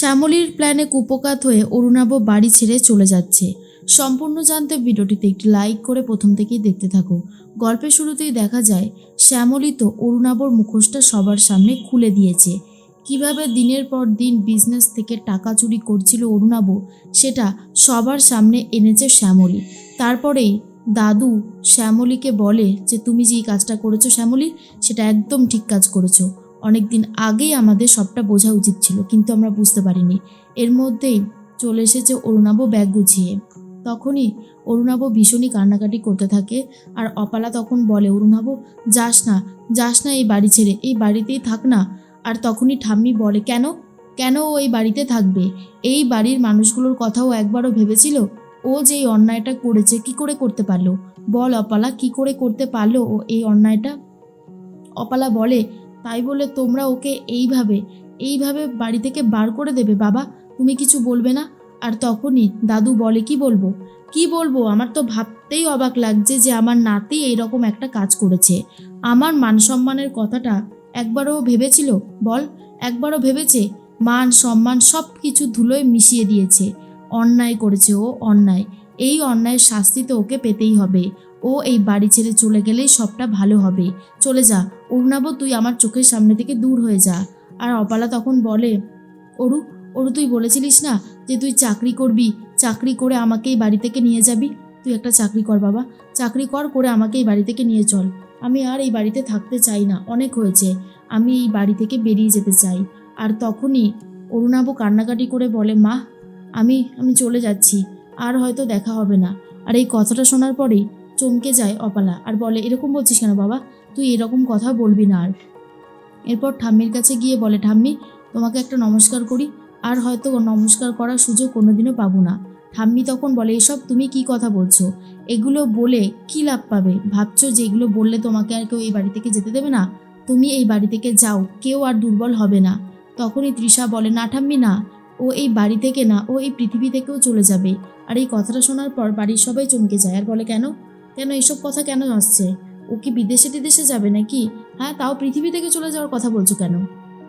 শ্যামলীর প্ল্যানে কুপকাত হয়ে অরুণাভ বাড়ি ছেড়ে চলে যাচ্ছে। সম্পূর্ণ জানতে ভিডিওটিতে একটি লাইক করে প্রথম থেকেই দেখতে থাকো। গল্পের শুরুতেই দেখা যায়, শ্যামলী তো অরুণাবর মুখোশটা সবার সামনে খুলে দিয়েছে। কীভাবে দিনের পর দিন বিজনেস থেকে টাকা চুরি করছিল অরুণাব, সেটা সবার সামনে এনেছে শ্যামলী। তারপরেই দাদু শ্যামলীকে বলে যে, তুমি যে কাজটা করেছ শ্যামলী, সেটা একদম ঠিক কাজ করেছ। অনেক দিন আগেই আমাদের সবটা বোঝা উচিত ছিল, কিন্তু আমরা বুঝতে পারিনি। এর মধ্যেই চলে এসেছে অরুণাব ব্যাগ গুছিয়ে। তখনই অরুণাব ভীষণই কান্নাকাটি করতে থাকে আর অপালা তখন বলে, অরুণাব, যাস না যাস না এই বাড়ি ছেড়ে, এই বাড়িতেই থাক না। আর তখনই ঠাম্মি বলে, কেন? কেন ও এই বাড়িতে থাকবে? এই বাড়ির মানুষগুলোর কথাও একবারও ভেবেছিল? ও যে এই অন্যায়টা করেছে, কি করে করতে পারল? বল অপালা, কি করে করতে পারল ও এই অন্যায়টা? অপালা বলে তাই বলে তোমরা ওকে এইভাবে এইভাবে বাড়ি থেকে বার করে দেবে, বাবা। তুমি কিছু বলবে না? আর তখনই দাদু বলে, কি বলব? কি বলব? আমার তো ভাবতেই অবাক লাগছে যে আমার নাতি এইরকম একটা কাজ করেছে। আমার মান সম্মানের কথাটা একবারও ভেবেছিল? বল, একবারও ভেবেছে? মান, সম্মান সব কিছু ধুলোয় মিশিয়ে দিয়েছে। অন্যায় করেছে ও অন্যায়। এই অন্যায়ের শাস্তি তো ওকে পেতেই হবে। ও এই বাড়ি ছেড়ে চলে গেলেই সবটা ভালো হবে। চলে যা অরুণাব, তুই আমার চোখের সামনে থেকে দূর হয়ে যা। আর অপালা তখন বলে, অরু অরু, তুই বলেছিলিস না যে তুই চাকরি করবি? চাকরি করে আমাকে এই বাড়ি থেকে নিয়ে যাবি? তুই একটা চাকরি কর বাবা। চাকরি কর, করে আমাকে এই বাড়ি থেকে নিয়ে চল। আমি আর এই বাড়িতে থাকতে চাই না। অনেক হয়েছে। আমি এই বাড়ি থেকে বেরিয়ে যেতে চাই। আর তখনই অরুণাব কান্নাকাটি করে বলে, মা, আমি আমি চলে যাচ্ছি। আর হয়তো দেখা হবে না। আর এই কথাটা শোনার পরেই চমকে যায় অপালা। আর বলে, এরকম বলছিস কেন বাবা? তুই এরকম কথা বলবি না আর। এরপর ঠাম্মির কাছে গিয়ে বলে, ঠাম্মি, তোমাকে একটা নমস্কার করি। আর হয়তো নমস্কার করার সুযোগ কোনোদিনও পাবো না। ঠাম্মি তখন বলে, এসব তুমি কি কথা বলছো? এগুলো বলে কি লাভ পাবে? ভাবছ যে এগুলো বললে তোমাকে আর কেউ এই বাড়ি থেকে যেতে দেবে না? তুমি এই বাড়ি থেকে যাও, কেউ আর দুর্বল হবে না। তখনই তৃষা বলে, না ঠাম্মি, না। ও এই বাড়ি থেকে না, ও এই পৃথিবী থেকেও চলে যাবে। আর এই কথাটা শোনার পর বাড়ির সবাই চমকে যায়। আর বলে, কেন? কেন? এইসব কথা কেন আসছে? ও কি বিদেশে টিদেশে যাবে নাকি? হ্যাঁ তাও পৃথিবী থেকে চলে যাওয়ার কথা বলছো কেন?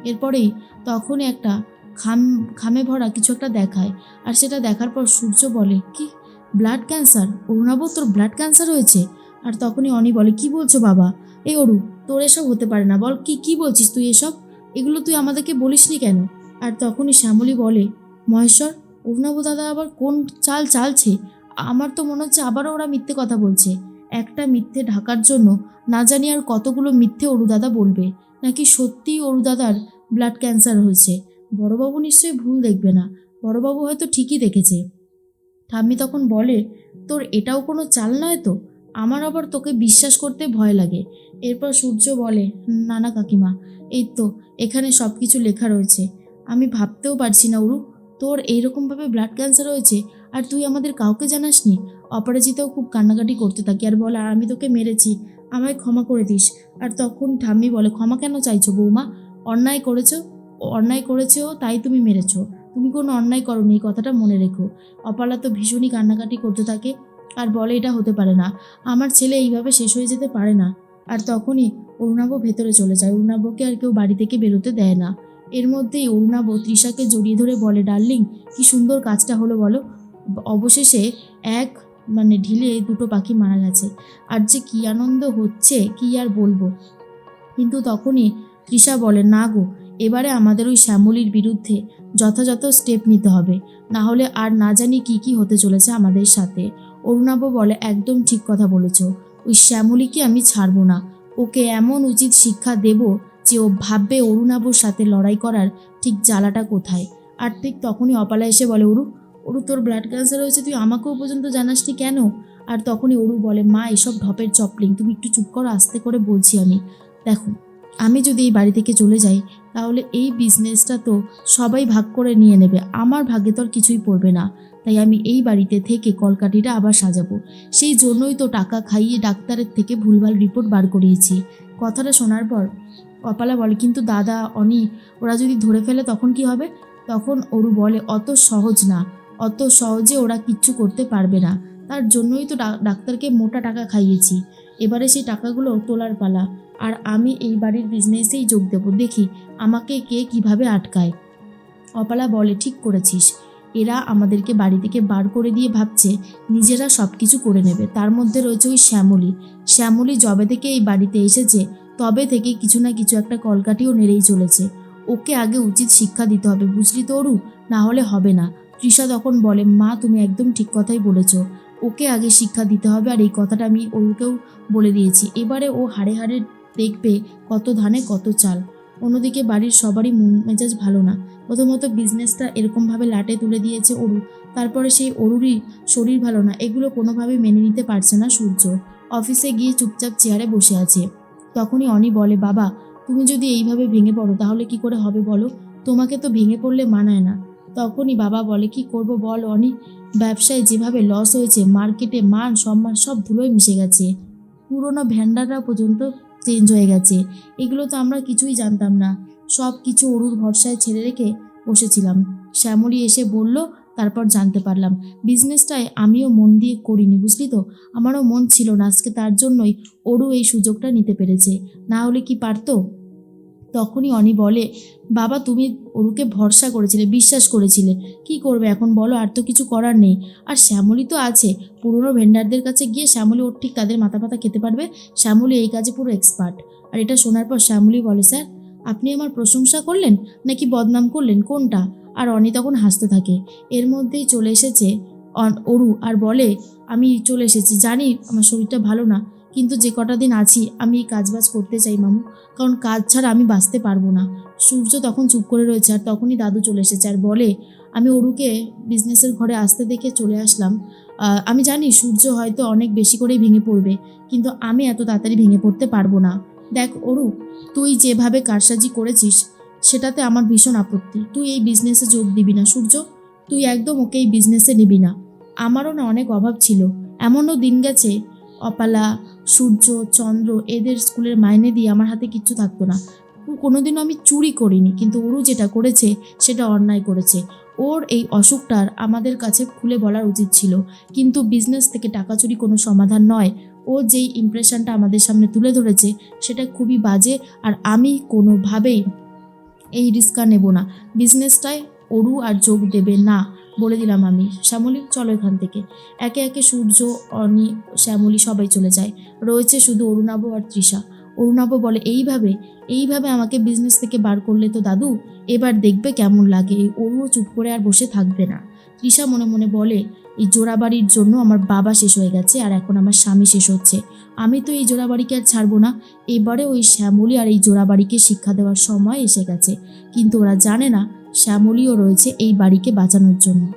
এরপরেই তখনই একটা খাম, খামে ভরা কিছু একটা দেখায়, আর সেটা দেখার পর সূর্য বলে, কি? ব্লাড ক্যান্সার অরুণাব তোর ব্লাড ক্যান্সার হয়েছে? আর তখনই অনি বলে, কি বলছো বাবা? এই অরু, তোর এসব হতে পারে না, বল, কি কি বলছিস তুই এসব? এগুলো তুই আমাদেরকে বলিসনি কেন? আর তখনই শ্যামলী বলে, মহেশ্বর অরুণাব দাদা আবার কোন চাল চালছে? আমার তো মনে হচ্ছে আবারও ওরা মিথ্যে কথা বলছে। একটা মিথ্যে ঢাকার জন্য না জানি আর কতগুলো মিথ্যে অরুদাদা বলবে, নাকি সত্যিই অরুদাদার ব্লাড ক্যান্সার হয়েছে? বড়বাবু নিশ্চয়ই ভুল দেখবে না, বড়বাবু হয়তো ঠিকই দেখেছে। ঠাম্মি তখন বলে, তোর এটাও কোনো চাল নয় তো? আমার আবার তোকে বিশ্বাস করতে ভয় লাগে। এরপর সূর্য বলে না না কাকিমা, এই তো, এখানে সব কিছু লেখা রয়েছে। আমি ভাবতেও পারছি না উরু তোর এইরকমভাবে ব্লাড ক্যান্সার হয়েছে, আর তুই আমাদের কাউকে জানাসনি? অপরাজিতাও খুব কান্নাকাটি করতে থাকি। আর বলে, আর আমি তোকে মেরেছি, আমায় ক্ষমা করে দিস। আর তখন ঠাম্মি বলে, ক্ষমা কেন চাইছো বৌমা? অন্যায় করেছ অন্যায় করেছ তাই তুমি মেরেছো। তুমি কোনো অন্যায় করনি, এই কথাটা মনে রেখো। অপালা তো ভীষণই কান্নাকাটি করতে থাকে। আর বলে, এটা হতে পারে না। আমার ছেলে এইভাবে শেষ হয়ে যেতে পারে না। আর তখনই অরুণাব ভেতরে চলে যায়। অরুণাবকে আর কেউ বাড়ি থেকে বেরোতে দেয় না। এর মধ্যেই অরুণাব তৃষাকে জড়িয়ে ধরে বলে, ডার্লিং, কি সুন্দর কাজটা হলো বলো। অবশেষে এক মানে ঢিলে দুটো পাখি মারা গেছে। আর যে কী আনন্দ হচ্ছে, কি আর বলব? কিন্তু তখনই তৃষা বলে, না গো, এবারে আমাদের ওই শ্যামলির বিরুদ্ধে যথাযথ স্টেপ নিতে হবে। না হলে আর না জানি কি কি হতে চলেছে আমাদের সাথে। অরুণাব বলে, একদম ঠিক কথা বলেছ। ওই শ্যামলীকে আমি ছাড়বো না। ওকে এমন উচিত শিক্ষা দেব যে ও ভাববে অরুণাবর সাথে লড়াই করার ঠিক জ্বালাটা কোথায়? আর ঠিক তখনই অপালা এসে বলে, অরু অরু তোর ব্লাড ক্যান্সার হয়েছে, তুই আমাকেও পর্যন্ত জানাসনি কেন? আর তখনই অরু বলে, মা, এসব ঢপের চপলিং, তুমি একটু চুপ করো, আস্তে করে বলছি আমি। দেখো, আমি যদি এই বাড়ি থেকে চলে যাই, তাহলে এই বিজনেসটা তো সবাই ভাগ করে নিয়ে নেবে। আমার ভাগ্যে তো আর কিছুই পড়বে না। তাই আমি এই বাড়িতে থেকে কলকাঠিটা আবার সাজাবো। সেই জন্যই তো টাকা খাইয়ে ডাক্তারের থেকে ভুলভাল রিপোর্ট বার করিয়েছি। কথাটা শোনার পর কপালা বলে, কিন্তু দাদা, অনি, ওরা যদি ধরে ফেলে তখন কি হবে? তখন অরু বলে, অত সহজ না। অত সহজে ওরা কিচ্ছু করতে পারবে না। তার জন্যই তো ডাক্তারকে মোটা টাকা খাইয়েছি। এবারে সেই টাকাগুলো তোলার পালা। আর আমি এই বাড়ির বিজনেসেই যোগ দেবো। দেখি আমাকে কে কীভাবে আটকায়। অপালা বলে, ঠিক করেছিস। এরা আমাদেরকে বাড়ি থেকে বার করে দিয়ে ভাবছে, নিজেরা সব কিছু করে নেবে। তার মধ্যে রয়েছে ওই শ্যামলী। শ্যামলী জবে থেকে এই বাড়িতে এসেছে, তবে থেকে কিছু না কিছু একটা কলকাঠিও নেড়েই চলেছে। ওকে আগে উচিত শিক্ষা দিতে হবে, বুঝলি তো অরু? না হলে হবে না। তৃষা তখন বলে, মা, তুমি একদম ঠিক কথাই বলেছ। ওকে আগে শিক্ষা দিতে হবে আর এই কথাটা আমি অরুকেও বলে দিয়েছি। এবারে ও হাড়ে হাড়ে দেখবে কত ধানে কত চাল। অন্যদিকে বাড়ির সবারই মন মেজাজ ভালো না। প্রথমত বিজনেসটা এরকমভাবে লাটে তুলে দিয়েছে অরু। তারপরে সেই অরুরই শরীর ভালো না। এগুলো কোনোভাবে মেনে নিতে পারছে না সূর্য। অফিসে গিয়ে চুপচাপ চেয়ারে বসে আছে। তখনই অনি বলে, বাবা, তুমি যদি এইভাবে ভেঙে পড়ো, তাহলে কি করে হবে বলো? তোমাকে তো ভেঙে পড়লে মানায় না। তখনই বাবা বলে, কি করব বল অনি? ব্যবসায় যেভাবে লস হয়েছে মার্কেটে মান, সম্মান সব ধুলোয় মিশে গেছে। পুরোনো ভ্যান্ডাররা পর্যন্ত চেঞ্জ হয়ে গেছে। এগুলো তো আমরা কিছুই জানতাম না। সব কিছু অরুর ভরসায় ছেড়ে রেখে বসেছিলাম। শ্যামলী এসে বলল, তারপর জানতে পারলাম। বিজনেসটায় আমিও মন দিয়ে করিনি, বুঝলি তো? আমারও মন ছিল না। আজকে তার জন্যই অরু এই সুযোগটা নিতে পেরেছে। না হলে কি পারতো? তখনই অনি বলে, বাবা, তুমি অরুকে ভরসা করেছিলে, বিশ্বাস করেছিলে। কি করবে এখন বলো, আর তো কিছু করার নেই। আর শ্যামলী তো আছে। পুরনো ভেন্ডারদের কাছে গিয়ে শ্যামলী ওর ঠিক তাদের মাথা পাতা খেতে পারবে? শ্যামলী এই কাজে পুরো এক্সপার্ট আর এটা শোনার পর শ্যামলী বলে, স্যার, আপনি আমার প্রশংসা করলেন? নাকি বদনাম করলেন? কোনটা? আর অনি তখন হাসতে থাকে। এর মধ্যেই চলে এসেছে অরু আর বলে, আমি চলে এসেছি। জানি আমার শরীরটা ভালো না। কিন্তু যে কটা দিন আছি, আমি এই কাজবাজ করতে চাই মামু, কারণ কাজ ছাড়া আমি বাঁচতে পারব না। সূর্য তখন চুপ করে রয়েছে আর তখনই দাদু চলে এসেছে আর বলে, আমি অরুকে বিজনেসের ঘরে আসতে দেখে চলে আসলাম। আমি জানি সূর্য হয়তো অনেক বেশি করেই ভেঙে পড়বে, কিন্তু আমি এত তাড়াতাড়ি ভেঙে পড়তে পারব না। দেখ অরু, তুই যেভাবে কারসাজি করেছিস, সেটাতে আমার ভীষণ আপত্তি। তুই এই বিজনেসে যোগ দিবি না সূর্য, তুই একদম ওকে এই বিজনেসে নিবি না। আমারও না অনেক অভাব ছিল। এমনও দিন গেছে, অপালা সূর্য, চন্দ্র এদের স্কুলের মাইনে দিয়ে আমার হাতে কিচ্ছু থাকতো না। কোনোদিনও আমি চুরি করিনি, কিন্তু ওরও যেটা করেছে সেটা অন্যায় করেছে। ওর এই অসুখটার আমাদের কাছে খুলে বলার উচিত ছিল, কিন্তু বিজনেস থেকে টাকা চুরি কোনো সমাধান নয়। ও যেই ইমপ্রেশনটা আমাদের সামনে তুলে ধরেছে, সেটা খুবই বাজে আর আমি কোনোভাবেই এই রিস্কা নেব না। বিজনেসটায় অরু আর যোগ দেবে না। বলে দিলাম আমি। শ্যামলী, চলো এখান থেকে। একে একে সূর্য, অনি, শ্যামলী সবাই চলে যায়। রয়েছে শুধু অরুণাভ আর তৃষা। অরুণাভ বলে, এইভাবে এইভাবে আমাকে বিজনেস থেকে বার করলে তো দাদু, এবার দেখবে কেমন লাগে। এই অরুও চুপ করে আর বসে থাকবে না। তৃষা মনে মনে বলে, এই জোড়াবাড়ির জন্য আমার বাবা শেষ হয়ে গেছে আর এখন আমার স্বামী শেষ হচ্ছে। আমি তো এই জোড়াবাড়িকে আর ছাড়বো না। এবারে ওই শ্যামলী আর এই জোড়াবাড়িকে শিক্ষা দেওয়ার সময় এসে গেছে। কিন্তু ওরা জানে না শ্যামলীও রয়েছে এই বাড়িকে বাঁচানোর জন্য।